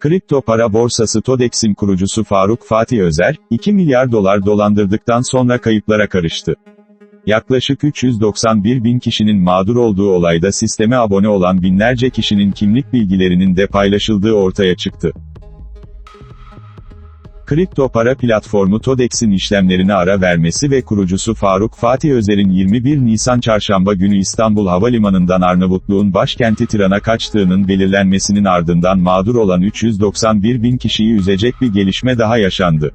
Kripto para borsası TODEX'in kurucusu Faruk Fatih Özer, 2 milyar dolar dolandırdıktan sonra kayıplara karıştı. Yaklaşık 391 bin kişinin mağdur olduğu olayda sisteme abone olan binlerce kişinin kimlik bilgilerinin de paylaşıldığı ortaya çıktı. Kripto para platformu TODEX'in işlemlerine ara vermesi ve kurucusu Faruk Fatih Özer'in 21 Nisan çarşamba günü İstanbul Havalimanı'ndan Arnavutluğun başkenti Tiran'a kaçtığının belirlenmesinin ardından mağdur olan 391 bin kişiyi üzecek bir gelişme daha yaşandı.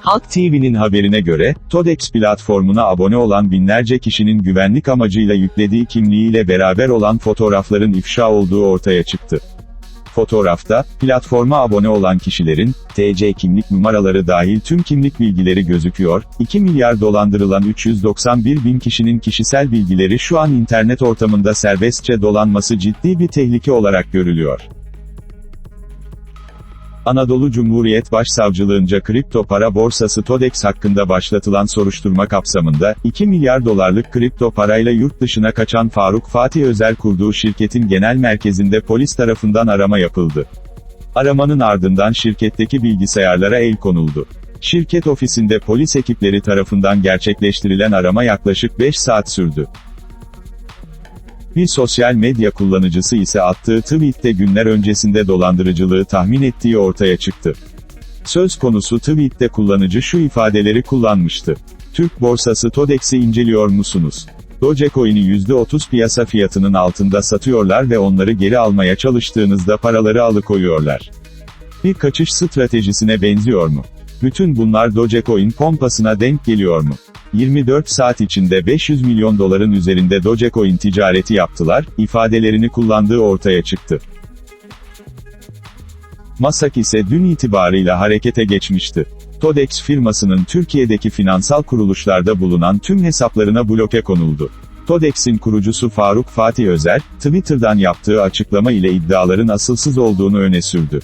Halk TV'nin haberine göre, TODEX platformuna abone olan binlerce kişinin güvenlik amacıyla yüklediği kimliğiyle beraber olan fotoğrafların ifşa olduğu ortaya çıktı. Fotoğrafta, platforma abone olan kişilerin, TC kimlik numaraları dahil tüm kimlik bilgileri gözüküyor, 2 milyar dolandırılan 391 bin kişinin kişisel bilgileri şu an internet ortamında serbestçe dolanması ciddi bir tehlike olarak görülüyor. Anadolu Cumhuriyet Başsavcılığınca kripto para borsası TODEX hakkında başlatılan soruşturma kapsamında, 2 milyar dolarlık kripto parayla yurt dışına kaçan Faruk Fatih Özel kurduğu şirketin genel merkezinde polis tarafından arama yapıldı. Aramanın ardından şirketteki bilgisayarlara el konuldu. Şirket ofisinde polis ekipleri tarafından gerçekleştirilen arama yaklaşık 5 saat sürdü. Bir sosyal medya kullanıcısı ise attığı tweette günler öncesinde dolandırıcılığı tahmin ettiği ortaya çıktı. Söz konusu tweette kullanıcı şu ifadeleri kullanmıştı. Türk borsası TODEX'i inceliyor musunuz? Dogecoin'i %30 piyasa fiyatının altında satıyorlar ve onları geri almaya çalıştığınızda paraları alıkoyuyorlar. Bir kaçış stratejisine benziyor mu? Bütün bunlar Dogecoin pompasına denk geliyor mu? 24 saat içinde 500 milyon doların üzerinde Dogecoin ticareti yaptılar, ifadelerini kullandığı ortaya çıktı. Masak ise dün itibarıyla harekete geçmişti. TODEX firmasının Türkiye'deki finansal kuruluşlarda bulunan tüm hesaplarına bloke konuldu. TODEX'in kurucusu Faruk Fatih Özer, Twitter'dan yaptığı açıklama ile iddiaların asılsız olduğunu öne sürdü.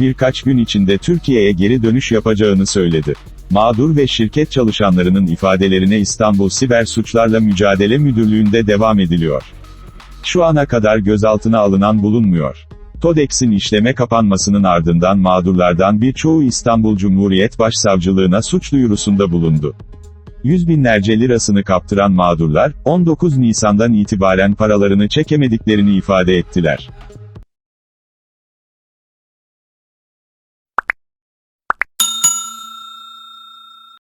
Birkaç gün içinde Türkiye'ye geri dönüş yapacağını söyledi. Mağdur ve şirket çalışanlarının ifadelerine İstanbul Siber Suçlarla Mücadele Müdürlüğü'nde devam ediliyor. Şu ana kadar gözaltına alınan bulunmuyor. TODEX'in işleme kapanmasının ardından mağdurlardan birçoğu İstanbul Cumhuriyet Başsavcılığına suç duyurusunda bulundu. Yüz binlerce lirasını kaptıran mağdurlar, 19 Nisan'dan itibaren paralarını çekemediklerini ifade ettiler.